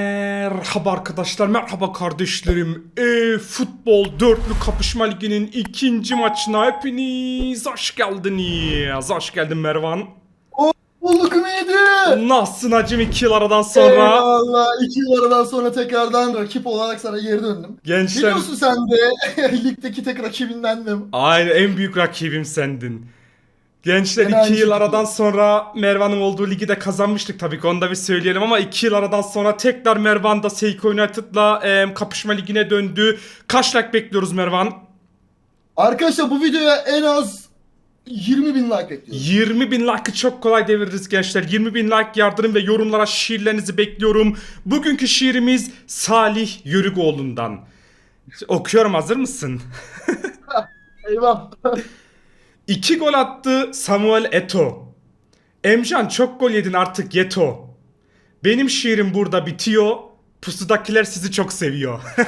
Merhaba arkadaşlar, merhaba kardeşlerim. E futbol dörtlü kapışma liginin ikinci maçına hepiniz hoş geldiniz. Hoş geldin Mervan. Bulduk ümidi. Nasılsın hacım iki yıl aradan sonra? Eyvallah. İki yıl aradan sonra tekrardan rakip olarak sana geri döndüm. Gençler, Biliyorsun sen de ligdeki tek rakibindendim. aynı en büyük rakibim sendin. Gençler Ben aynı iki yıl şekilde. aradan sonra Mervan'ın olduğu ligi de kazanmıştık tabii ki onu da bir söyleyelim ama iki yıl aradan sonra tekrar Mervan da Seiko United'la em, kapışma ligine döndü. Kaç like bekliyoruz Mervan? Arkadaşlar bu videoya en az 20 bin like bekliyorum. 20 bin like'ı çok kolay deviririz gençler. 20 bin like yardırın ve yorumlara şiirlerinizi bekliyorum. Bugünkü şiirimiz Salih Yörükoğlu'ndan. Okuyorum hazır mısın? Eyvah. İki gol attı Samuel Eto. Emcan çok gol yedin artık yeto. Benim şiirim burada bitiyor. Pusudakiler sizi çok seviyor.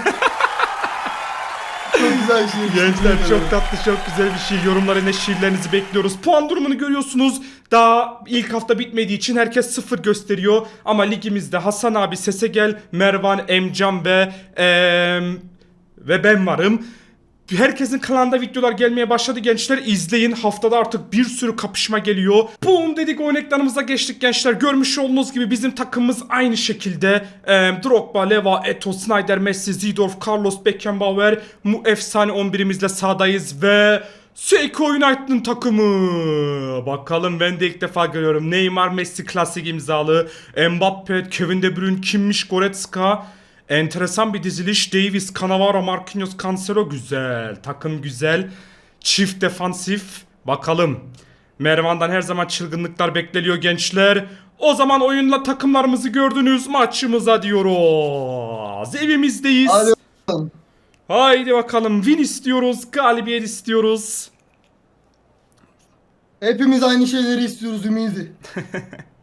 Çok güzel şey. Gençler çok tatlı çok güzel bir şey. Yorumlara ne şiirlerinizi bekliyoruz. Puan durumunu görüyorsunuz. Daha ilk hafta bitmediği için herkes sıfır gösteriyor. Ama ligimizde Hasan abi, Sesegel, Mervan, Emcan ve eee, ve ben varım. Herkesin kanalında videolar gelmeye başladı gençler. İzleyin. Haftada artık bir sürü kapışma geliyor. Boom dedik oyun geçtik gençler. Görmüş olduğunuz gibi bizim takımımız aynı şekilde. Ee, Drogba, Leva, Eto, Snyder, Messi, Zidorf, Carlos, Beckenbauer. Mu efsane 11'imizle sahadayız ve... Seiko United'ın takımı. Bakalım ben de ilk defa görüyorum. Neymar, Messi klasik imzalı. Mbappe, Kevin De Bruyne, Kimmiş, Goretzka. Enteresan bir diziliş. Davis, Cannavaro, Marquinhos, Cancelo güzel. Takım güzel. Çift defansif. Bakalım. Mervan'dan her zaman çılgınlıklar bekleniyor gençler. O zaman oyunla takımlarımızı gördünüz. Maçımıza diyoruz. Evimizdeyiz. Hadi bakalım. Haydi bakalım. Win istiyoruz. Galibiyet istiyoruz. Hepimiz aynı şeyleri istiyoruz ümidi.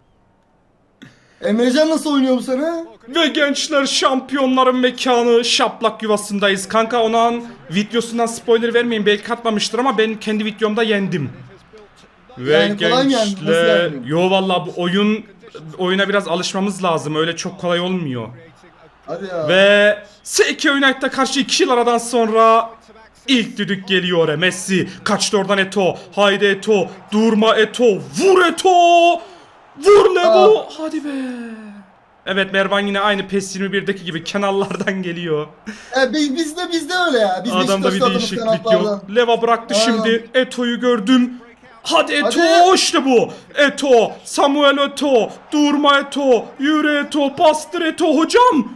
Emrecan nasıl oynuyor bu sene? Ve gençler şampiyonların mekanı şaplak yuvasındayız. Kanka onun videosundan spoiler vermeyin belki atmamıştır ama ben kendi videomda yendim. Ve Yani kolay mı yendin? Nasıl gençler yendin? yo valla bu oyun oyuna biraz alışmamız lazım. Öyle çok kolay olmuyor. Hadi ya. Ve Seike United'a karşı 2 yıl aradan sonra ilk düdük geliyor. Messi kaçtı oradan Eto. Haydi Eto. Durma Eto. Vur Eto. Vur Levo. Hadi be. Evet Mervan yine aynı PES 21'deki gibi kenarlardan geliyor. E, biz, bizde bizde öyle ya. Biz Adamda bir değişiklik yok. Leva bıraktı Aynen. şimdi. Eto'yu gördüm. Hadi Eto Hadi. işte bu. Eto, Samuel Eto, durma Eto, yürü Eto, bastır Eto hocam.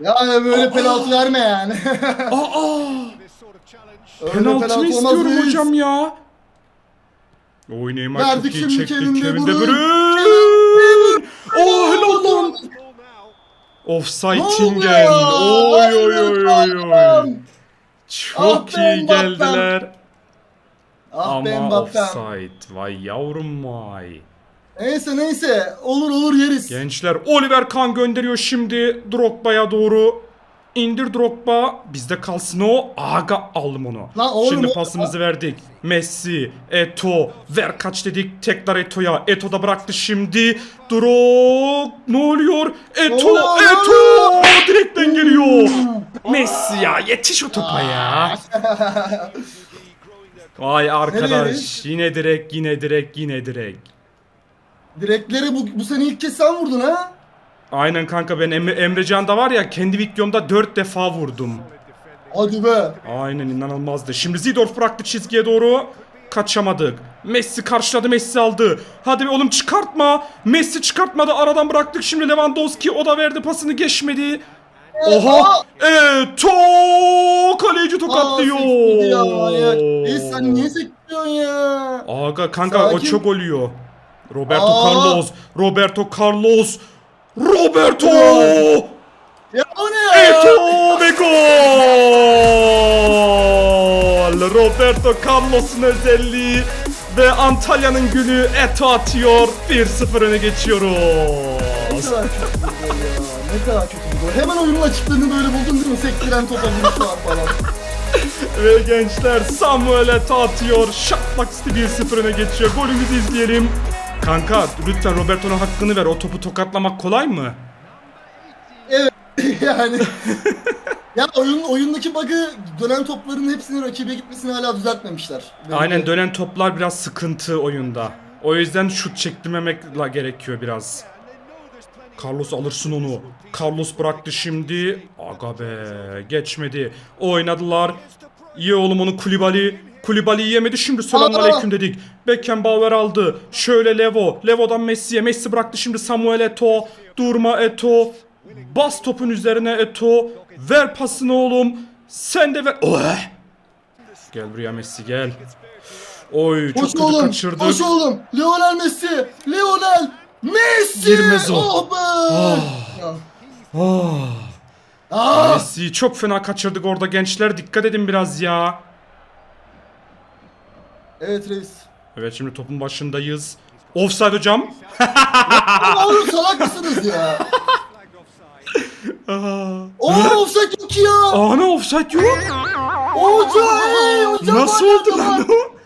Yani böyle penaltı verme yani. Aa! Öyle Penaltı mı olmaz istiyorum reis. hocam ya? Oy Neymar çok iyi şimdi çekti. Kevin De Kevin De Bruyne. Oh helal lan. Offside Tingen. Oy oy oy oy oy. Çok Ah iyi geldiler. Ah Ama offside. Vay yavrum vay. Neyse neyse. Olur olur yeriz. Gençler Oliver Kahn gönderiyor şimdi Drogba'ya doğru. İndir Drogba. Bizde kalsın o. Aga aldım onu. Lan oğlum şimdi pasımızı verdik. Messi, Eto. Ver kaç dedik. Tekrar Eto'ya. Eto da bıraktı şimdi. Drog. Ne oluyor? Eto. ne Eto. oluyor? Aa, direkten geliyor. Messi ya. Yetiş o topa ya. Vay arkadaş. Yine direkt, yine direkt, yine direkt. Direkleri bu, bu sene ilk kez sen vurdun ha? Aynen kanka ben Emre, Emrecan'da var ya kendi videomda 4 defa vurdum. Hadi be. Aynen inanılmazdı. Şimdi Zidorf bıraktı çizgiye doğru. Kaçamadık. Messi karşıladı Messi aldı. Hadi be oğlum çıkartma. Messi çıkartmadı aradan bıraktık şimdi Lewandowski o da verdi pasını geçmedi. Oha! Eto! Kaleci tokatlıyor. Aa, ya. Reis sen niye sektiriyorsun ya? Aga kanka o Sakin. çok oluyor. Roberto Aa. Carlos. Roberto Carlos. Roberto! Ya o ne ya? Eto ve gol! Roberto Carlos'un özelliği ve Antalya'nın günü Eto atıyor. 1-0 öne geçiyoruz. Ne kadar kötü bir gol ya. Ne kadar kötü bir gol. Hemen oyunun açıklığını böyle buldun değil mi? Sektiren topa vuruşlar falan. Ve gençler Samuel Eto atıyor. Şaplak City 1-0 öne geçiyor. Golümüzü izleyelim. Kanka lütfen Roberto'nun hakkını ver. O topu tokatlamak kolay mı? yani. ya oyun oyundaki bug'ı dönen topların hepsinin rakibe gitmesini hala düzeltmemişler. Böyle Aynen dönen toplar biraz sıkıntı oyunda. O yüzden şut çektirmemek gerekiyor biraz. Carlos alırsın onu. Carlos bıraktı şimdi. Aga be geçmedi. Oynadılar. İyi oğlum onu Kulibali. Kulibali yemedi şimdi selamünaleyküm dedik. Beckenbauer aldı. Şöyle Levo. Levo'dan Messi'ye. Messi bıraktı şimdi Samuel Eto. Durma Eto. Bas topun üzerine Eto. Ver pasını oğlum. Sen de ver. Oh! Gel buraya Messi gel. Oy çok Koş kötü oğlum, kaçırdık. koş oğlum. Lionel Messi, Lionel Messi. Girmez o. Oh be. Ya. Ah. Ah. Messi'yi çok fena kaçırdık orada gençler. Dikkat edin biraz ya. Evet reis. Evet şimdi topun başındayız. Offside hocam. Ama oğlum salak mısınız ya? Aa. Oo offside yok ya. Ana offside yok. Hoca, ey, hoca Nasıl var oldu nerede lan o?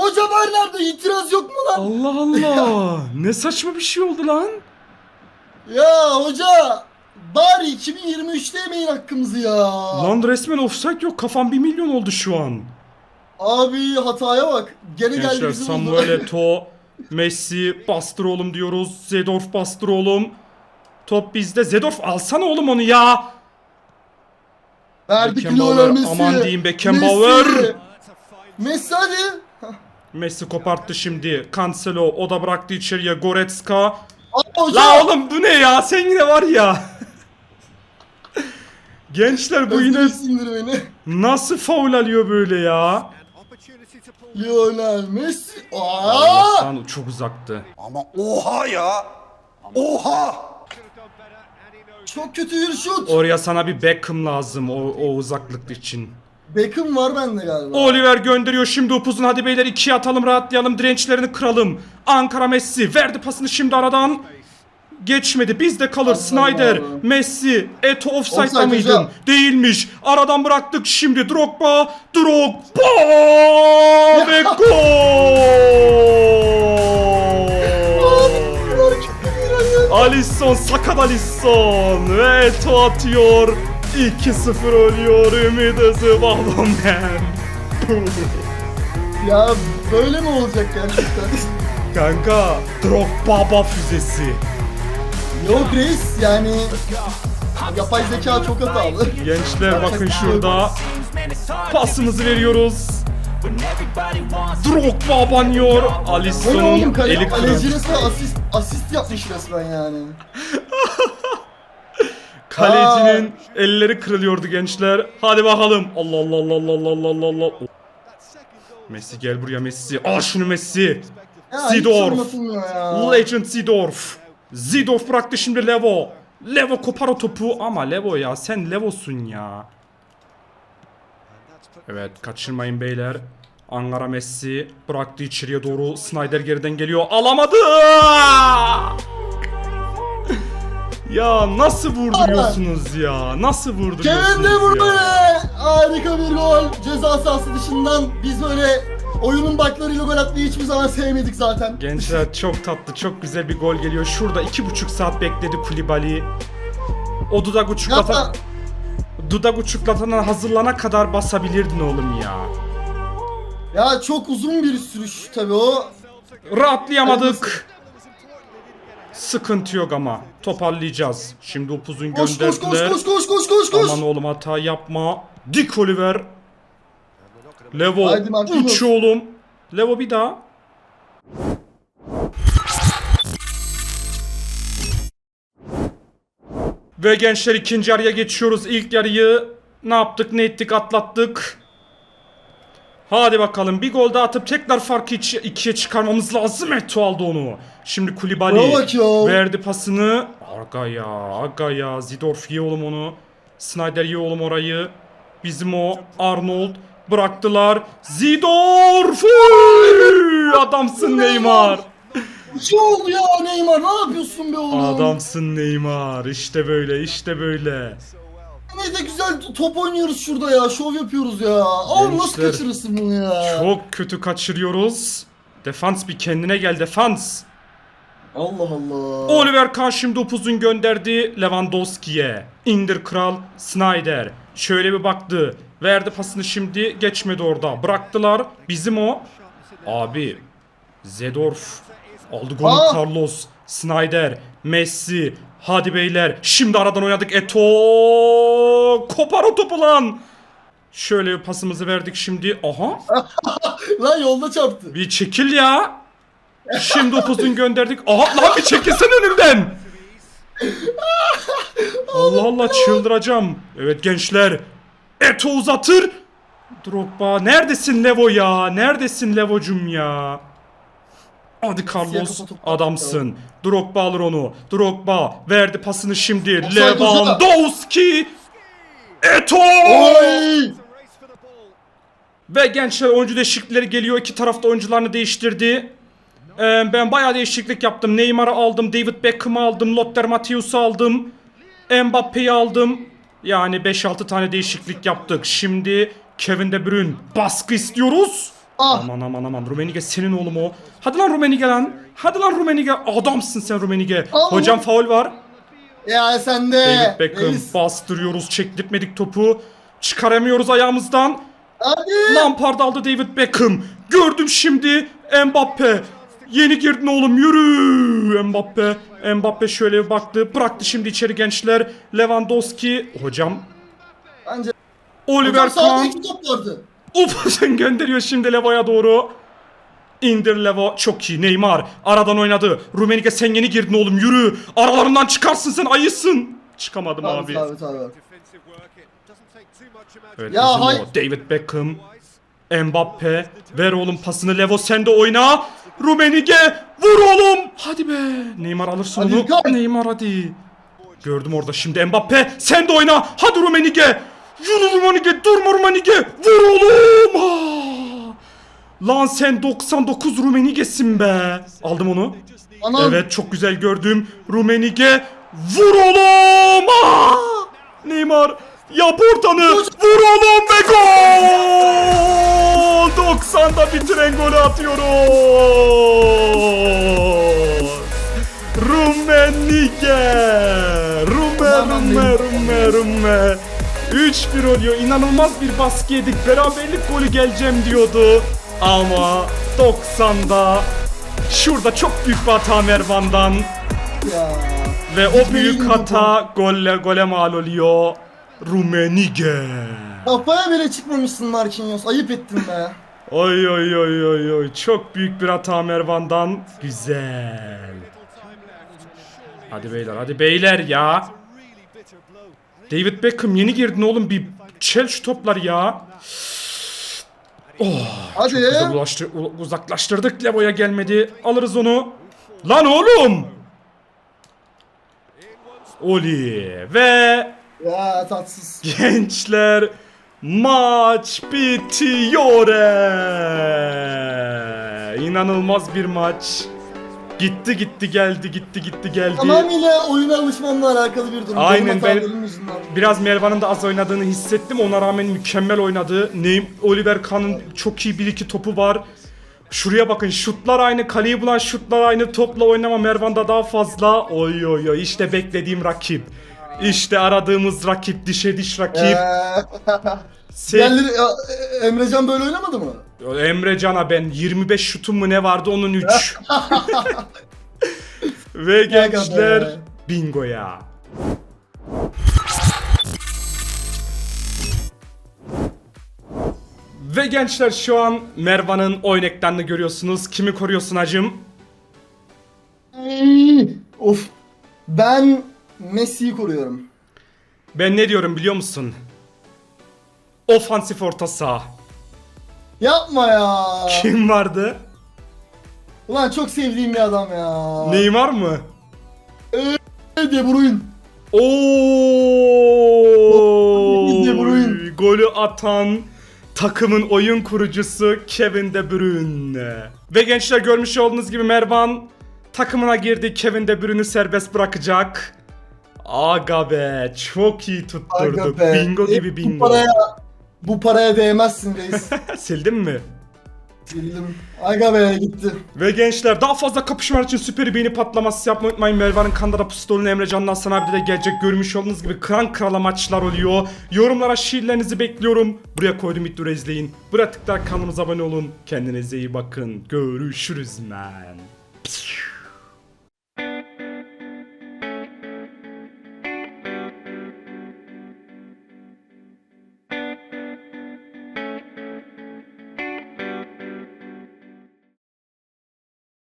Hoca var nerede? İtiraz yok mu lan? Allah Allah. ne saçma bir şey oldu lan. Ya hoca bari 2023'te yemeyin hakkımızı ya. Lan resmen offside yok. Kafam bir milyon oldu şu an. Abi hataya bak. Gene geldi Gençler bizi Samuel buldu. Eto'o, Messi bastır oğlum diyoruz. Zedorf bastır oğlum. Top bizde. Zedorf alsana oğlum onu ya. Verdik Beckenbauer, Lionel Messi. aman diyeyim Beckenbauer. Messi. Messi hadi. Messi koparttı şimdi. Cancelo o da bıraktı içeriye. Goretzka. Hoca. La oğlum bu ne ya? Sen yine var ya. Gençler bu yine Özlemişsindir beni. nasıl faul alıyor böyle ya? Lionel Messi. Aa! Allah'tan çok uzaktı. Ama oha ya. Oha. Çok kötü bir şut. Oraya sana bir Beckham lazım o, o uzaklık için. Beckham var bende galiba. Oliver gönderiyor şimdi upuzun. Hadi beyler ikiye atalım rahatlayalım. Dirençlerini kıralım. Ankara Messi verdi pasını şimdi aradan. Geçmedi. Bizde kalır. Snyder. Messi, Eto offside'da Offside mıydın? hocam. Değilmiş. Aradan bıraktık şimdi. Drogba, Drogba ve gol! Alisson, sakat Alisson ve Eto atıyor. 2-0 oluyor. Ümit Özü Balonmen. Ya böyle mi olacak gerçekten? Kanka Drogba baba füzesi. Yok reis yani yapay zeka çok hatalı. Gençler bakın şurada pasımızı veriyoruz. Drogba banıyor. Oğlum Alisson'un kale, eli kaleci resmen asist, asist yapmış resmen yani. Kalecinin elleri kırılıyordu gençler. Hadi bakalım. Allah Allah Allah Allah Allah Allah Allah. Messi gel buraya Messi. Al şunu Messi. Ya hiç Seedorf. anlatılmıyor ya. Legend Zidorf. Zidorf bıraktı şimdi Levo. Levo kopar o topu ama Levo ya sen Levo'sun ya. Evet kaçırmayın beyler. Ankara Messi bıraktı içeriye doğru. Snyder geriden geliyor. Alamadı. ya nasıl vurduruyorsunuz ya? Nasıl Kevin De vurduruyorsunuz ya? harika bir gol. Ceza sahası dışından biz böyle oyunun baklarıyla gol atmayı hiçbir zaman sevmedik zaten. Gençler çok tatlı, çok güzel bir gol geliyor. Şurada iki buçuk saat bekledi Kulibali. O dudak uçuklatan... Yapma. Dudak uçuklatana hazırlana kadar basabilirdin oğlum ya. Ya çok uzun bir sürüş tabii o. Rahatlayamadık. Sıkıntı yok ama. Toparlayacağız. Şimdi upuzun Koş koş koş gönderdiler. koş koş koş koş koş. Aman oğlum hata yapma. Dik Oliver. Levo. Haydi. Uç oğlum. Levo bir daha. Ve gençler ikinci yarıya geçiyoruz. İlk yarıyı ne yaptık ne ettik atlattık. Hadi bakalım bir gol daha atıp tekrar farkı iç- ikiye çıkarmamız lazım. Eto aldı onu. Şimdi Kulibali verdi pasını. Aga ya aga ya Zidorf ye oğlum onu. Snyder ye oğlum orayı. Bizim o Arnold bıraktılar. Zidorf! Adamsın Neymar. Şey oldu ya Neymar ne yapıyorsun be oğlum? Adamsın Neymar. İşte böyle işte böyle. Ne de güzel top oynuyoruz şurada ya. Şov yapıyoruz ya. Oğlum nasıl Gençler, kaçırırsın bunu ya? Çok kötü kaçırıyoruz. Defans bir kendine gel defans. Allah Allah. Oliver Kahn şimdi upuzun gönderdi Lewandowski'ye. İndir kral Snyder. Şöyle bir baktı. Verdi pasını şimdi geçmedi orada. Bıraktılar. Bizim o. Abi. Zedorf. Aldı golü! Carlos. Snyder. Messi. Hadi beyler. Şimdi aradan oynadık. Eto. Kopar o topu lan. Şöyle pasımızı verdik şimdi. Aha. Lan yolda çarptı. Bir çekil ya. Şimdi upuzun gönderdik. Aha lan bir çekilsen önümden. Allah Allah çıldıracağım. Evet gençler. Eto uzatır. Drogba neredesin Levo ya? Neredesin Levo'cum ya? Hadi Carlos adamsın. Drogba alır onu. Drogba verdi pasını şimdi. Lewandowski. Eto. Oy! Ve gençler oyuncu değişiklikleri geliyor. İki tarafta oyuncularını değiştirdi. Ee, ben bayağı değişiklik yaptım. Neymar'ı aldım, David Beckham'ı aldım, Lothar Matthäus'u aldım. Mbappe'yi aldım. Yani 5-6 tane değişiklik yaptık. Şimdi Kevin De Bruyne baskı istiyoruz. Ah! Aman aman aman Rumenige senin oğlum o. Hadi lan Rumenige lan. Hadi lan Rumenige. Adamsın sen Rumenige. Allah. Hocam faul var. Ya sen de. David Beckham Reis. bastırıyoruz. Çektirtmedik topu. Çıkaramıyoruz ayağımızdan. Hadi. Lampard aldı David Beckham. Gördüm şimdi Mbappe. Yeni girdin oğlum yürü. Mbappe. Mbappe şöyle bir baktı. Bıraktı şimdi içeri gençler. Lewandowski. Hocam. Bence. Oliver Kahn. vardı. Ufasın gönderiyor şimdi Levo'ya doğru. İndir Levo çok iyi Neymar aradan oynadı Rumenige sen yeni girdin oğlum yürü aralarından çıkarsın sen ayısın çıkamadım abi Tabii tabii tabii. Evet, Ya bizim hay- o. David Beckham Mbappe ver oğlum pasını Levo sen de oyna Rumenige vur oğlum hadi be Neymar alırsın Hadi onu İlkay. Neymar hadi Gördüm orada şimdi Mbappe sen de oyna hadi Rumenige Yürü Rumenige durma Rumenige vur oğlum Ah! Lan sen 99 Rumenige'sin be aldım onu Anam. Evet çok güzel gördüm. Rumenige vur oğlum! Aa! Neymar yap ortanı vur oğlum ve gol! 90'da bitiren golü atıyoruz. Rumenige! Rume Rume. Rume Rume 3-1 oluyor. İnanılmaz bir baskı yedik. Beraberlik golü geleceğim diyordu. Ama 90'da Şurada çok büyük bir hata Mervan'dan Ya. ve o büyük hata golle gole mal oluyor. Rumenige. Kafaya bile çıkmamışsın Marquinhos. Ayıp ettin be. Oy oy oy oy oy çok büyük bir hata Mervan'dan. Güzel. Hadi beyler hadi beyler ya. David Beckham yeni girdin oğlum bir çel şu toplar ya. Hadi. Güzel ulaştı, uzaklaştırdık Levo'ya gelmedi. Alırız onu. Lan oğlum. Oli ve Ya tatsız. gençler maç bitiyor. İnanılmaz bir maç. Gitti gitti geldi gitti gitti geldi. Tamamıyla oyuna alışmamla alakalı bir durum. Aynen, ben-. Biraz Mervan'ın da az oynadığını hissettim. Ona rağmen mükemmel oynadı. Neyim Oliver Kahn'ın çok iyi bir iki topu var. Şuraya bakın şutlar aynı, kaleyi bulan şutlar aynı, topla oynama Mervan'da daha fazla. Oy oy oy işte beklediğim rakip. İşte aradığımız rakip, dişe diş rakip. Eee, Se- Diğerleri ya, e, Emrecan böyle oynamadı mı? Emre Can'a ben 25 şutum mu ne vardı onun 3. Ve gençler be. bingo ya. Ve gençler şu an Mervan'ın oyun ekranını görüyorsunuz. Kimi koruyorsun hacım? Of. Ben Messi'yi koruyorum. Ben ne diyorum biliyor musun? Ofansif orta saha. Yapma ya. Kim vardı? Ulan çok sevdiğim bir adam ya. Neymar mı? De Bruyne. Oo! De Bruyne. Golü atan takımın oyun kurucusu Kevin De Bruyne. Ve gençler görmüş olduğunuz gibi Mervan takımına girdi. Kevin De Bruyne'ü serbest bırakacak. Aga be çok iyi tutturduk. Aga be. Bingo E, gibi Bu bingo. paraya, bu paraya değmezsin reis. Sildin mi? Bildim. Aga be gitti. Ve gençler daha fazla kapışmalar için süper beğeni patlaması yapmayı unutmayın. Mervan'ın Kandara Pistol'un Emre Can'dan sana bir de gelecek. Görmüş olduğunuz gibi kran krala maçlar oluyor. Yorumlara şiirlerinizi bekliyorum. Buraya koydum videoyu izleyin. Buraya tıklayarak kanalımıza abone olun. Kendinize iyi bakın. Görüşürüz men.